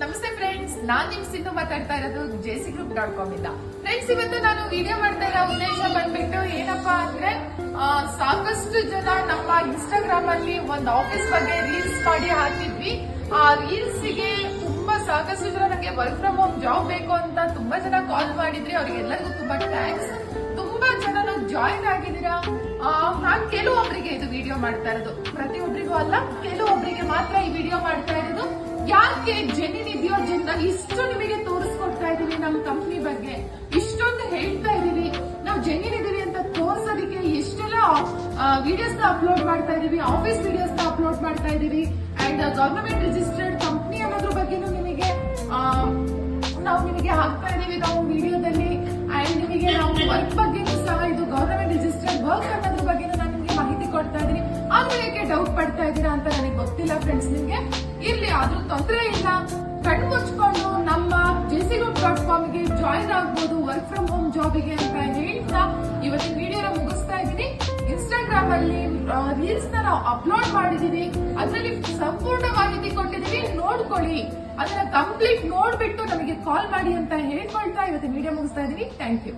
ನಮಸ್ತೆ ಫ್ರೆಂಡ್ಸ್ ನಾನ್ ನಿಮ್ ಸಿಂಧು ಮಾತಾಡ್ತಾ ಇರೋದು ಜೆಸಿ ಗ್ರೂಪ್ ಡಾಟ್ ಕಾಮ್ ಇಂದ. ಫ್ರೆಂಡ್ಸ್ ಇವತ್ತು ನಾನು ವಿಡಿಯೋ ಮಾಡ್ತಾ ಇರೋ ಉದ್ದೇಶ ಬಂದ್ಬಿಟ್ಟು ಏನಪ್ಪಾ ಅಂದ್ರೆ ಸಾಕಷ್ಟು ಜನ ನಮ್ಮ ಇನ್ಸ್ಟಾಗ್ರಾಮ್ ಅಲ್ಲಿ ಒಂದು ಆಫೀಸ್ ಬಗ್ಗೆ ರೀಲ್ಸ್ ಮಾಡಿ ಹಾಕಿದ್ವಿ. ಆ ರೀಲ್ಸ್ಗೆ ತುಂಬಾ ಸಾಕಷ್ಟು ಜನ ನನಗೆ ವರ್ಕ್ ಫ್ರಮ್ ಹೋಮ್ ಜಾಬ್ ಬೇಕು ಅಂತ ತುಂಬಾ ಜನ ಕಾಲ್ ಮಾಡಿದ್ರಿ ಅವ್ರಿಗೆಲ್ಲರಿಗೂ ತುಂಬಾ ಥ್ಯಾಂಕ್ಸ್ ತುಂಬಾ ಜನ ಜಾಯಿನ್ ಆಗಿದ್ದೀರಾ? ನಾನ್ ಕೆಲವೊಬ್ಬರಿಗೆ ಇದು ವಿಡಿಯೋ ಮಾಡ್ತಾ ಇರೋದು. ಪ್ರತಿಯೊಬ್ಬರಿಗೂ ಅಲ್ಲ ಕೆಲವೊಬ್ಬರಿಗೆ ಮಾತ್ರ ಈ ವಿಡಿಯೋ ಮಾಡ್ತಾ ಇರೋದು. ಯಾಕೆ ಜೆನ್ನಿನ್ ಇದೆಯೋ ಜನ ಇಷ್ಟು ನಿಮಗೆ ತೋರಿಸ್ಕೊಡ್ತಾ ಇದೀವಿ ನಮ್ಮ ಕಂಪ್ನಿ ಬಗ್ಗೆ. ಇಷ್ಟೊಂದು ಹೇಳ್ತಾ ಇದೀವಿ ನಾವು ಜೆನ್ನಿನ್ ಇದೀವಿ ಅಂತ ತೋರ್ಸೋದಕ್ಕೆ ಎಷ್ಟೆಲ್ಲ ವಿಡಿಯೋಸ್ ಅಪ್ಲೋಡ್ ಮಾಡ್ತಾ ಇದೀವಿ ಆಫೀಸ್ ವಿಡಿಯೋಸ್ ಅಪ್ಲೋಡ್ ಮಾಡ್ತಾ ಇದೀವಿ. ಅಂಡ್ ಗವರ್ನಮೆಂಟ್ ರಿಜಿಸ್ಟರ್ಡ್ ಕಂಪ್ನಿ ಅನ್ನೋದ್ರ ಬಗ್ಗೆನೂ ನಿಮಗೆ ನಾವು ನಿಮಗೆ ಹಾಕ್ತಾ ಇದೀವಿ ನಾವು ವಿಡಿಯೋದಲ್ಲಿ ಅಂಡ್ ನಿಮಗೆ ನಾವು ವರ್ಕ್ ಬಗ್ಗೆನೂ ಸಹ ಇದು ಗವರ್ನಮೆಂಟ್ ರಿಜಿಸ್ಟರ್ಡ್ ವರ್ಕ್ ಅನ್ನೋದ್ರ ಬಗ್ಗೆ ನಾನು ನಿಮಗೆ ಮಾಹಿತಿ ಕೊಡ್ತಾ ಇದೀನಿ. ಆದ್ರೆ ಯಾಕೆ ಡೌಟ್ ಪಡ್ತಾ ಇದ್ದೀರಾ ಅಂತ ಗೊತ್ತಿಲ್ಲ ಫ್ರೆಂಡ್ಸ್ ನಿಮ್ಗೆ. ಇಲ್ಲಿ ಆದ್ರೂ ತೊಂದರೆ ಇಲ್ಲ. ಕಣ್ ಮುಚ್ಕೊಂಡು ನಮ್ಮ ಜೆಸಿ ಗುಡ್ ಡಾಟ್ ಕಾಮ್ಗೆ ಜಾಯಿನ್ ಆಗ್ಬೋದು ವರ್ಕ್ ಫ್ರಮ್ ಹೋಮ್ ಜಾಬಿಗೆ ಅಂತ ಹೇಳ್ತಾ ಇವತ್ತಿನ ವಿಡಿಯೋನ ಮುಗಿಸ್ತಾ ಇದ್ದೀನಿ. ಇನ್ಸ್ಟಾಗ್ರಾಮ್ ಅಲ್ಲಿ ರೀಲ್ಸ್ನ ನಾವು ಅಪ್ಲೋಡ್ ಮಾಡಿದೀವಿ. ಅದರಲ್ಲಿ ಸಂಪೂರ್ಣ ಮಾಹಿತಿ ಕೊಟ್ಟಿದೀವಿ ನೋಡ್ಕೊಳ್ಳಿ. ಅದನ್ನ ಕಂಪ್ಲೀಟ್ ನೋಡ್ಬಿಟ್ಟು ನಮಗೆ ಕಾಲ್ ಮಾಡಿ ಅಂತ ಹೇಳ್ಕೊಳ್ತಾ ಇವತ್ತಿನ ವಿಡಿಯೋ ಮುಗಿಸ್ತಾ ಇದೀನಿ ಥ್ಯಾಂಕ್ ಯು